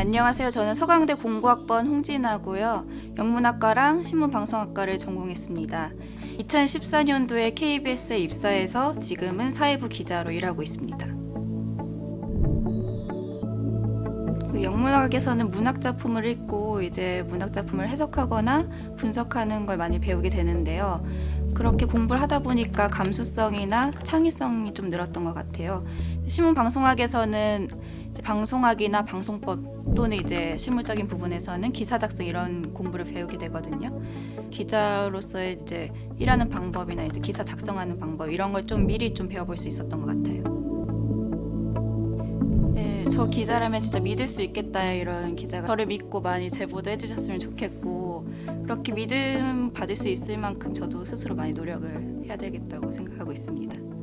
안녕하세요. 저는 서강대 공부학번 홍진아고요. 영문학과랑 신문방송학과를 전공했습니다. 2014년도에 KBS에 입사해서 지금은 사회부 기자로 일하고 있습니다. 그 영문학에서는 문학 작품을 읽고 이제 문학 작품을 해석하거나 분석하는 걸 많이 배우게 되는데요. 그렇게 공부를 하다 보니까 감수성이나 창의성이 좀 늘었던 것 같아요. 신문 방송학에서는 방송학이나 방송법 또는 이제 실무적인 부분에서는 기사 작성 이런 공부를 배우게 되거든요. 기자로서의 이제 일하는 방법이나 이제 기사 작성하는 방법 이런 걸 좀 미리 좀 배워볼 수 있었던 것 같아요. 네, 저 기자라면 진짜 믿을 수 있겠다 이런 기자가 저를 믿고 많이 제보도 해주셨으면 좋겠고 그렇게 믿음 받을 수 있을 만큼 저도 스스로 많이 노력을 해야 되겠다고 생각하고 있습니다.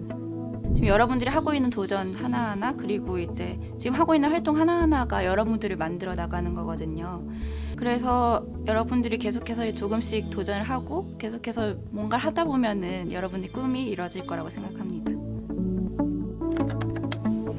지금 여러분들이 하고 있는 도전 하나하나 그리고 이제 지금 하고 있는 활동 하나하나가 여러분들을 만들어 나가는 거거든요. 그래서 여러분들이 계속해서 조금씩 도전을 하고 계속해서 뭔가를 하다 보면은 여러분의 꿈이 이루어질 거라고 생각합니다.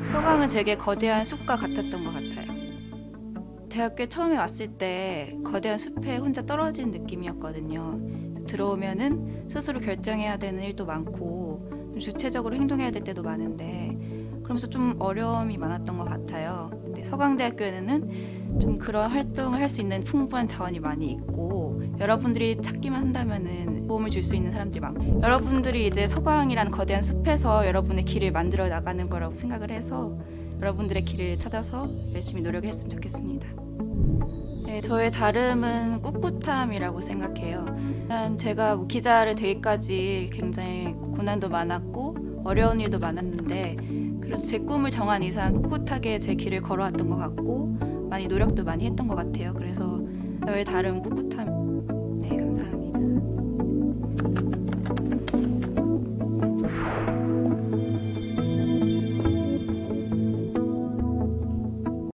서강은 제게 거대한 숲과 같았던 것 같아요. 대학교에 처음에 왔을 때 거대한 숲에 혼자 떨어진 느낌이었거든요. 들어오면은 스스로 결정해야 되는 일도 많고 좀 주체적으로 행동해야 될 때도 많은데 그러면서 좀 어려움이 많았던 것 같아요. 근데 서강대학교에는 좀 그런 활동을 할 수 있는 풍부한 자원이 많이 있고 여러분들이 찾기만 한다면은 도움을 줄 수 있는 사람들이 많고 여러분들이 이제 서강이라는 거대한 숲에서 여러분의 길을 만들어 나가는 거라고 생각을 해서 여러분들의 길을 찾아서 열심히 노력했으면 좋겠습니다. 네, 저의 다름은 꿋꿋함이라고 생각해요. 제가 뭐 기자를 되기까지 굉장히 고난도 많았고 어려운 일도 많았는데 그래도 제 꿈을 정한 이상 꿋꿋하게 제 길을 걸어왔던 것 같고 많이 노력도 많이 했던 것 같아요. 그래서 저의 다름 꿋꿋함